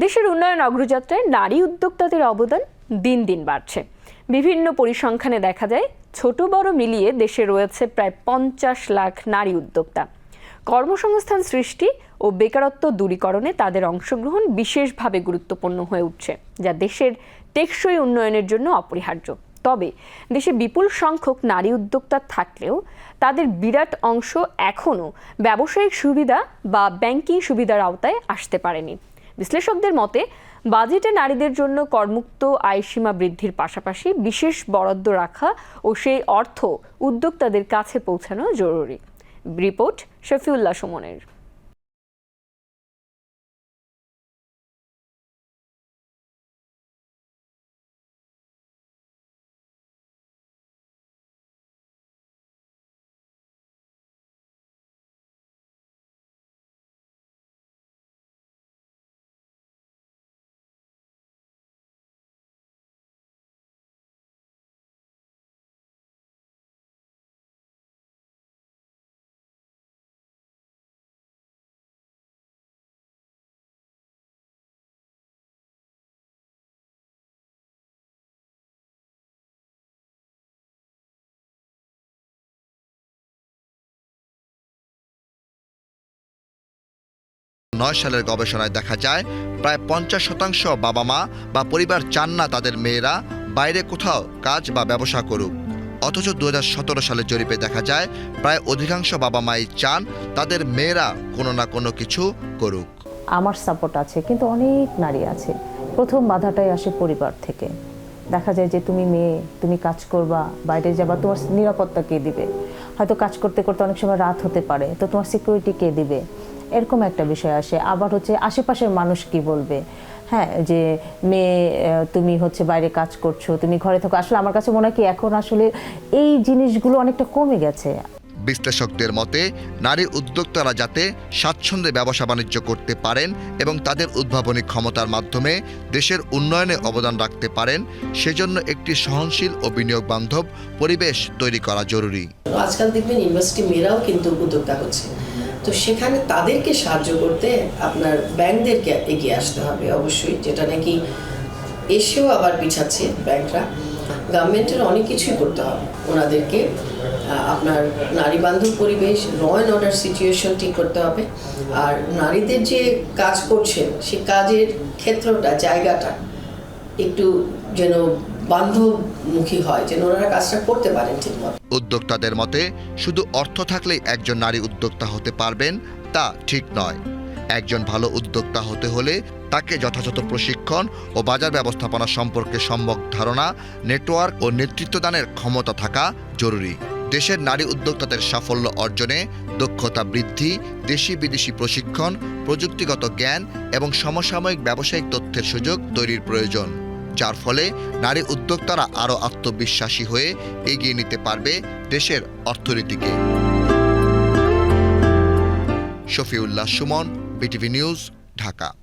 দেশের উন্নয়ন অগ্রযাত্রায় নারী উদ্যোক্তাদের অবদান দিন দিন বাড়ছে। বিভিন্ন পরিসংখ্যানে দেখা যায়, ছোট বড় মিলিয়ে দেশে রয়েছে প্রায় পঞ্চাশ লাখ নারী উদ্যোক্তা। কর্মসংস্থান সৃষ্টি ও বেকারত্ব দূরীকরণে তাদের অংশগ্রহণ বিশেষভাবে গুরুত্বপূর্ণ হয়ে উঠছে, যা দেশের টেকসই উন্নয়নের জন্য অপরিহার্য। তবে দেশে বিপুল সংখ্যক নারী উদ্যোক্তা থাকলেও তাদের বিরাট অংশ এখনও ব্যবসায়িক সুবিধা বা ব্যাংকিং সুবিধার আওতায় আসতে পারেনি। বিশ্লেষকদের মতে, বাজেটে নারীদের জন্য কর্মুক্ত আয়সীমা বৃদ্ধির পাশাপাশি বিশেষ বরাদ্দ রাখা ও সেই অর্থ উদ্যোক্তাদের কাছে পৌঁছানো জরুরি। রিপোর্ট শফিউল্লাহ সুমনের। নয় সালের গবেষণায় দেখা যায়, প্রায় পঞ্চাশ শতাংশ বাবা মা বা পরিবার চান না তাদের মেয়েরা বাইরে কোথাও কাজ বা ব্যবসা করুক। অথচ দু সালের জরিপে দেখা যায়, প্রায় অধিকাংশ বাবা মাই চান তাদের মেয়েরা কোনো না কোনো কিছু করুক। আমার সাপোর্ট আছে, কিন্তু অনেক নারী আছে। প্রথম বাধাটাই আসে পরিবার থেকে। দেখা যায় যে তুমি মেয়ে, তুমি কাজ করবা, বাইরে যাবা, তোমার নিরাপত্তা কে দিবে? হয়তো কাজ করতে করতে অনেক সময় রাত হতে পারে, তো তোমার সিকিউরিটি কে দিবে? এরকম একটা বিষয় আসে। আবার হচ্ছে আশেপাশের মানুষ কি বলবে? হ্যাঁ যে মেয়ে তুমি হচ্ছে বাইরে কাজ করছ তুমি ঘরে থাকো। আসলে আমার কাছে মনে হয় কি এখন আসলে এই জিনিসগুলো অনেকটা কমে গেছে। বিশ্লেষকদের মতে নারী উদ্যোক্তারা যাতে স্বাচ্ছন্দ্যে ব্যবসা বাণিজ্য করতে পারেন এবং তাদের উদ্ভাবনী ক্ষমতার মাধ্যমে দেশের উন্নয়নে অবদান রাখতে পারেন সেজন্য একটি সহনশীল ও বিনিয়োগ বান্ধব পরিবেশ তৈরি করা জরুরি। আজকাল দেখবেন ইউনিভার্সিটি মেয়েরাও কিন্তু উদ্যোক্তা হচ্ছে। তো সেখানে তাদেরকে সাহায্য করতে আপনার ব্যাংকদেরকে এগিয়ে আসতে হবে অবশ্যই, যেটা নাকি এসেও আবার পিছাচ্ছে ব্যাংকরা। গভর্নমেন্টের অনেক কিছুই করতে হবে ওনাদেরকে। আপনার নারী বান্ধব পরিবেশ ল অ্যান্ড অর্ডার সিচুয়েশন ঠিক করতে হবে। আর নারীদের যে কাজ করছেন, সে কাজের ক্ষেত্রটা, জায়গাটা একটু যেন বান্ধবমুখী হয়, যেন ওনারা কাজটা করতে পারেন ঠিকমতো। উদ্যোক্তাদের মতে, শুধু অর্থ থাকলেই একজন নারী উদ্যোক্তা হতে পারবেন, তা ঠিক নয়। একজন ভালো উদ্যোক্তা হতে হলে তাকে যথাযথ প্রশিক্ষণ ও বাজার ব্যবস্থাপনা সম্পর্কে সম্যক ধারণা, নেটওয়ার্ক ও নেতৃত্বদানের ক্ষমতা থাকা জরুরি। দেশের নারী উদ্যোক্তাদের সাফল্য অর্জনে দক্ষতা বৃদ্ধি, দেশি বিদেশি প্রশিক্ষণ, প্রযুক্তিগত জ্ঞান এবং সমসাময়িক ব্যবসায়িক তথ্যের সুযোগ তৈরির প্রয়োজন। যার ফলে নারী উদ্যোক্তারা আরও আত্মবিশ্বাসী হয়ে এগিয়ে নিতে পারবে দেশের অর্থনীতিকে। Shafiullah Suman, BTV news, Dhaka.